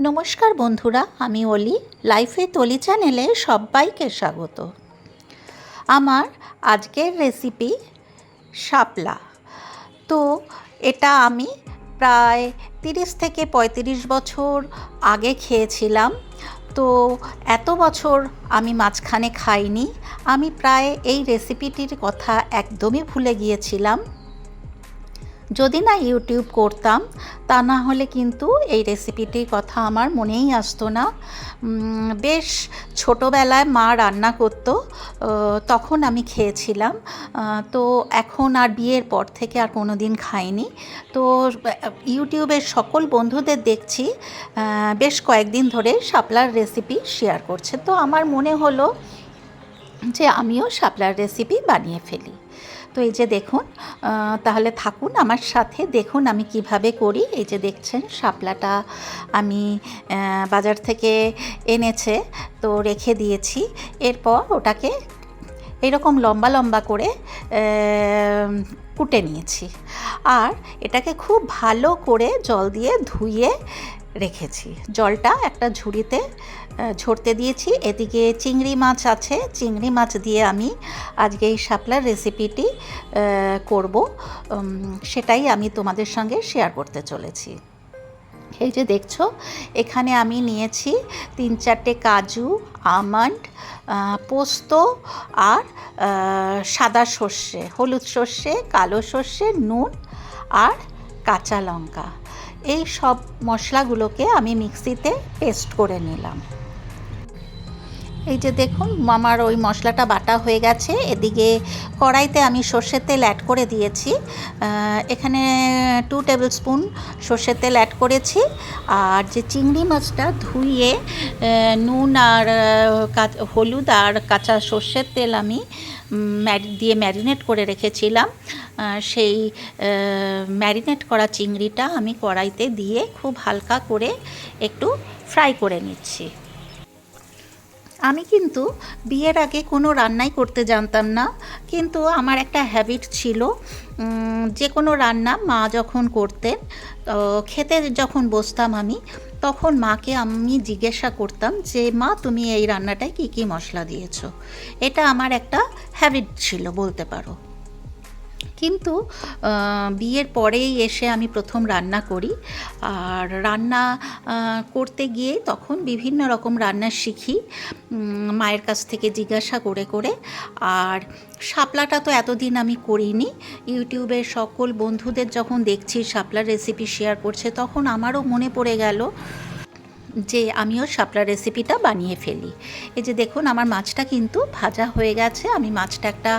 নমস্কার বন্ধুরা, আমি অলি, লাইফে তলি চ্যানেলে সবাইকে স্বাগত। আমার আজকের রেসিপি শাপলা। তো এটা আমি প্রায় তিরিশ থেকে পঁয়ত্রিশ বছর আগে খেয়েছিলাম। তো এত বছর আমি মাঝখানে খাইনি। আমি প্রায় এই রেসিপিটির কথা একদমই ভুলে গিয়েছিলাম। যদি না ইউটিউব করতাম, তা না হলে কিন্তু এই রেসিপিটির কথা আমার মনেই আসতো না। বেশ ছোটোবেলায় মা রান্না করতো তখন আমি খেয়েছিলাম। তো এখন আর বিয়ের পর থেকে আর কোনো দিন খাইনি। তো, ইউটিউবের সকল বন্ধুদের দেখছি বেশ কয়েকদিন ধরে শাপলার রেসিপি শেয়ার করছে। তো আমার মনে হলো যে আমিও শাপলার রেসিপি বানিয়ে ফেলি। তো এই যে দেখুন তাহলে থাকুন আমার সাথে, দেখুন আমি কীভাবে করি। এই যে দেখছেন, শাপলাটা আমি বাজার থেকে এনেছে, তো রেখে দিয়েছি। এরপর ওটাকে এরকম লম্বা লম্বা করে কুটে নিয়েছি। আর এটাকে খুব ভালো করে জল দিয়ে ধুয়ে রেখেছি। জলটা একটা ঝুড়িতে ঝরতে দিয়েছি। এদিকে চিংড়ি মাছ আছে। চিংড়ি মাছ দিয়ে আমি আজকে এই শাপলার রেসিপিটি করব। সেটাই আমি তোমাদের সঙ্গে শেয়ার করতে চলেছি। এই যে দেখছ, এখানে আমি নিয়েছি তিন চারটে কাজু, আমন্ড পোস্ত আর সাদা সর্ষে, হলুদ সর্ষে, কালো সর্ষে, নুন আর কাঁচা লঙ্কা। এই সব মশলাগুলোকে আমি মিক্সিতে পেস্ট করে নিলাম। এই যে দেখুন আমার ওই মশলাটা বাটা হয়ে গেছে। এদিকে কড়াইতে আমি সর্ষের তেল অ্যাড করে দিয়েছি। এখানে টু টেবিল স্পুন সর্ষের তেল অ্যাড করেছি। আর যে চিংড়ি মাছটা আহ, নুন আর হলুদ আর কাঁচা সর্ষের তেল আমি দিয়ে ম্যারিনেট করে রেখেছিলাম। সেই ম্যারিনেট করা চিংড়িটা আমি কড়াইতে দিয়ে খুব হালকা করে একটু ফ্রাই করে নিচ্ছি। আমি কিন্তু বিয়ের আগে কোনো রান্নাই করতে জানতাম না, কিন্তু আমার একটা হ্যাবিট ছিল যে কোনো রান্না মা যখন করতেন খেতে যখন বসতাম আমি, তখন মাকে আমি জিজ্ঞাসা করতাম যে, মা, তুমি এই রান্নাটায় কী কী মশলা দিয়েছ? এটা আমার একটা হ্যাবিট ছিল, বলতে পারো। কিন্তু বিয়ের পরেই এসে আমি প্রথম রান্না করি। আর রান্না করতে গিয়ে তখন বিভিন্ন রকম রান্না শিখি মায়ের কাছ থেকে জিজ্ঞাসা করে করে। আর শাপলাটা তো এতদিন আমি করিনি। ইউটিউবের সকল বন্ধুদের যখন দেখছি, শাপলার রেসিপি শেয়ার করছে, তখন আমারও মনে পড়ে গেল যে আমিও শাপলা রেসিপিটা বানিয়ে ফেলি। এই যে দেখুন, আমার মাছটা কিন্তু ভাজা হয়ে গেছে। আমি মাছটা একটা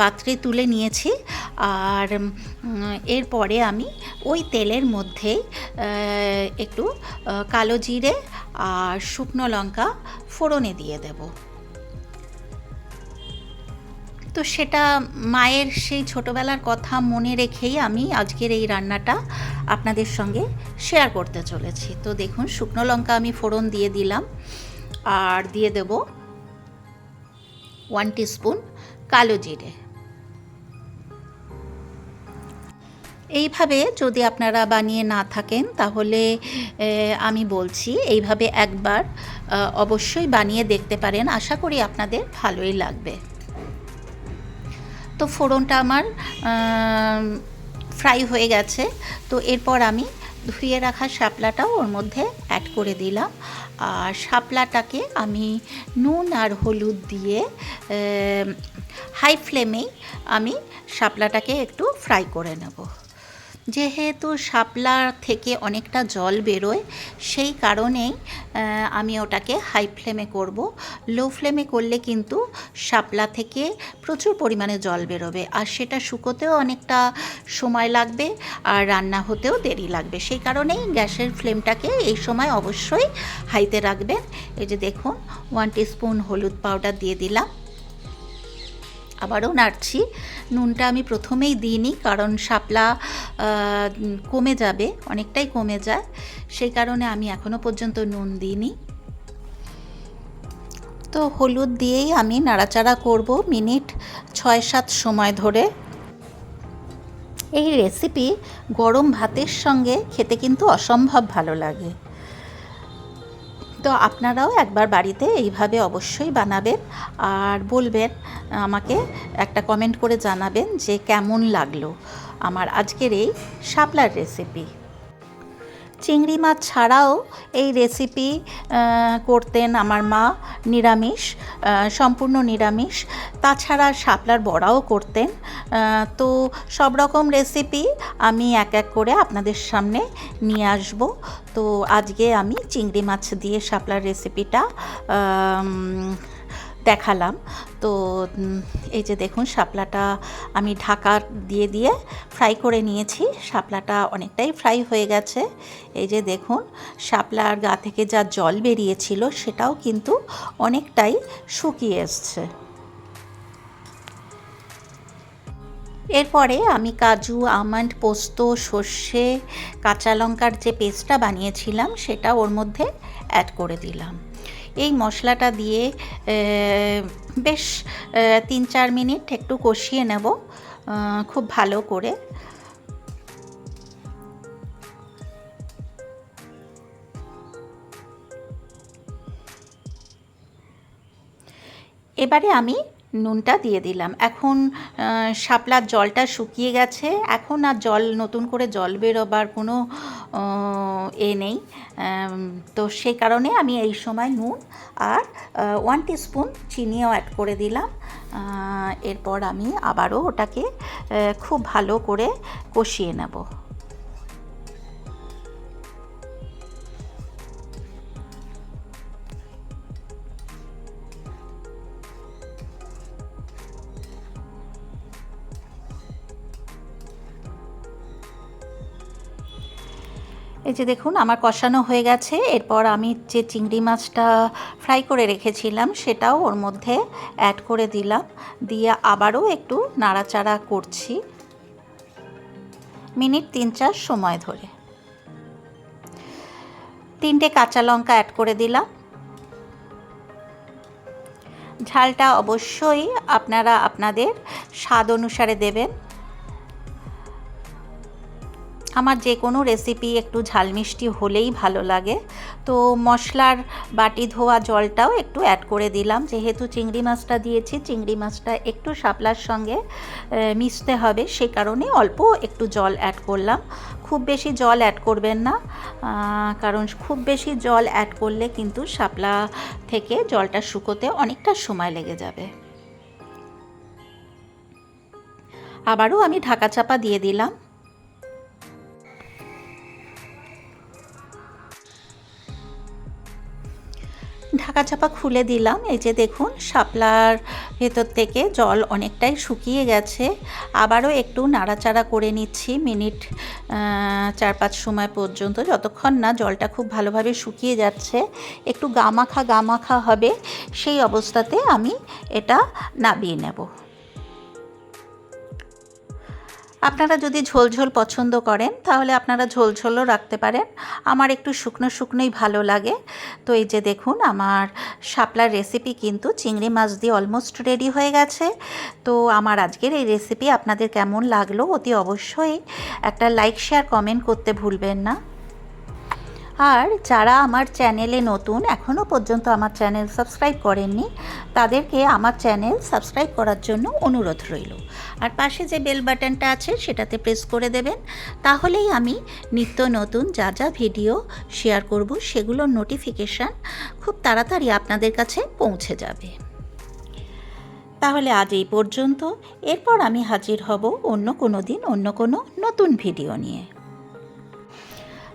পাত্রে তুলে নিয়েছি। আর এরপরে আমি ওই তেলের মধ্যেই একটু কালো জিরে আর শুকনো লঙ্কা ফোড়নে দিয়ে দেবো। সেটা মায়ের সেই ছোটোবেলার কথা মনে রেখেই আমি আজকের এই রান্নাটা আপনাদের সঙ্গে শেয়ার করতে চলেছি। তো দেখুন, শুকনো লঙ্কা আমি ফোড়ন দিয়ে দিলাম আর দিয়ে দেব ওয়ান স্পুন কালো জিরে। এইভাবে যদি আপনারা বানিয়ে না থাকেন, তাহলে আমি বলছি এইভাবে একবার অবশ্যই বানিয়ে দেখতে পারেন। আশা করি আপনাদের ভালোই লাগবে। তো ফোড়নটা আমার ফ্রাই হয়ে গেছে। তো এরপর আমি ধুয়ে রাখা শাপলাটাও ওর মধ্যে অ্যাড করে দিলাম। আর শাপলাটাকে আমি নুন আর হলুদ দিয়ে হাই ফ্লেমেই আমি শাপলাটাকে একটু ফ্রাই করে নেব। যেহেতু শাপলা থেকে অনেকটা জল বেরোয়, সেই কারণেই আমি ওটাকে হাই ফ্লেমে করব। লো ফ্লেমে করলে কিন্তু শাপলা থেকে প্রচুর পরিমাণে জল বেরোবে। আর সেটা শুকোতেও অনেকটা সময় লাগবে আর রান্না হতেও দেরি লাগবে। সেই কারণেই গ্যাসের ফ্লেমটাকে এই সময় অবশ্যই হাইতে রাখবেন। এই যে দেখুন ওয়ান স্পুন হলুদ পাউডার দিয়ে দিলাম। আবারও নাড়ছি। নুনটা আমি প্রথমেই দিইনি কারণ শাপলা কমে যাবে, অনেকটাই কমে যায়। সেই কারণে আমি এখনও পর্যন্ত নুন দিইনি। তো হলুদ দিয়েই আমি নাড়াচাড়া করব মিনিট ছয় সাত সময় ধরে। এই রেসিপি গরম ভাতের সঙ্গে খেতে কিন্তু অসম্ভব ভালো লাগে। তো আপনারাও একবার বাড়িতে এইভাবে অবশ্যই বানাবেন আর বলবেন, আমাকে একটা কমেন্ট করে জানাবেন যে কেমন লাগল আমার আজকের এই শাপলার রেসিপি চিংড়ি মাছ ছাড়াও এই রেসিপি করতেন আমার মা, নিরামিষ সম্পূর্ণ নিরামিষ। তাছাড়া শাপলার বড়াও করতেন। তো সব রকম রেসিপি আমি এক এক করে আপনাদের সামনে নিয়ে আসব। তো আজকে আমি চিংড়ি মাছ দিয়ে শাপলার রেসিপিটা দেখালাম। তো এই যে দেখুন শাপলাটা আমি ঢাকা দিয়ে দিয়ে ফ্রাই করে নিয়েছি। শাপলাটা অনেকটাই ফ্রাই হয়ে গেছে। এই যে দেখুন শাপলার গা থেকে যা জল বেরিয়েছিল সেটাও কিন্তু অনেকটাই শুকিয়ে এসছে। এরপরে আমি কাজু, আমন্ড, পোস্ত, সর্ষে, কাঁচা লঙ্কার যে পেস্টটা বানিয়েছিলাম সেটা ওর মধ্যে অ্যাড করে দিলাম। এই মশলাটা দিয়ে বেশ তিন চার মিনিট একটু কষিয়ে নেব খুব ভালো করে। এবারে আমি নুনটা দিয়ে দিলাম। এখন শাপলার জলটা শুকিয়ে গেছে। এখন আর জল, নতুন করে জল বেরোবার কোনো এ নেই। তো সেই কারণে আমি এই সময় নুন আর ওয়ান স্পুন চিনিও অ্যাড করে দিলাম। এরপর আমি আবারও ওটাকে খুব ভালো করে কষিয়ে নেব। এই যে দেখুন, আমার কষানো হয়ে গেছে। এরপর আমি যে চিংড়ি মাছটা ফ্রাই করে রেখেছিলাম, সেটাও ওর মধ্যে অ্যাড করে দিলাম। দিয়ে আবারও একটু নাড়াচাড়া করছি। মিনিট তিন চার সময় ধরে। তিনটে কাঁচা লঙ্কা অ্যাড করে দিলাম। ঝালটা অবশ্যই আপনারা আপনাদের স্বাদ অনুসারে দেবেন। আমার যে কোনো রেসিপি একটু ঝাল মিষ্টি হলেই ভালো লাগে। তো মশলার বাটি ধোয়া জলটাও একটু অ্যাড করে দিলাম। যেহেতু চিংড়ি মাছটা দিয়েছি, চিংড়ি মাছটা একটু শাপলার সঙ্গে মিশতে হবে, সে কারণে অল্প একটু জল অ্যাড করলাম। খুব বেশি জল অ্যাড করবেন না কারণ খুব বেশি জল অ্যাড করলে কিন্তু শাপলা থেকে জলটা শুকোতে অনেকটা সময় লেগে যাবে। আবারও আমি ঢাকা চাপা দিয়ে দিলাম। ঢাকা চাপা খুলে দিলাম। এই যে দেখুন, শাপলার ভেতর থেকে জল অনেকটাই শুকিয়ে গেছে। আবারও একটু নাড়াচাড়া করে নিচ্ছি মিনিট চার পাঁচ সময় পর্যন্ত। যতক্ষণ না জলটা খুব ভালোভাবে শুকিয়ে যাচ্ছে, একটু গামাখা গামাখা হবে, সেই অবস্থাতে আমি এটা নাবিয়ে নেব। আপনারা যদি ঝোলঝোল ঝোল পছন্দ করেন, তাহলে আপনারা ঝোল ঝোলও রাখতে পারেন। আমার একটু শুকনো শুকনোই ভালো লাগে। তো এই যে দেখুন, আমার শাপলার রেসিপি কিন্তু চিংড়ি মাছ দিয়ে অলমোস্ট রেডি হয়ে গেছে। তো আমার আজকের এই রেসিপি আপনাদের কেমন লাগল অতি অবশ্যই একটা লাইক শেয়ার কমেন্ট করতে ভুলবেন না। আর যারা আমার চ্যানেলে নতুন এখনও পর্যন্ত আমার চ্যানেল সাবস্ক্রাইব করেননি, তাদেরকে আমার চ্যানেল সাবস্ক্রাইব করার জন্য অনুরোধ রইল। আর পাশে যে বেল বাটনটা আছে, সেটাতে প্রেস করে দেবেন। তাহলেই আমি নিত্য নতুন যা যা ভিডিও শেয়ার করব, সেগুলোর নোটিফিকেশান খুব তাড়াতাড়ি আপনাদের কাছে পৌঁছে যাবে। তাহলে আজ এই পর্যন্ত। এরপর আমি হাজির হব অন্য কোনো দিন, অন্য কোনো নতুন ভিডিও নিয়ে।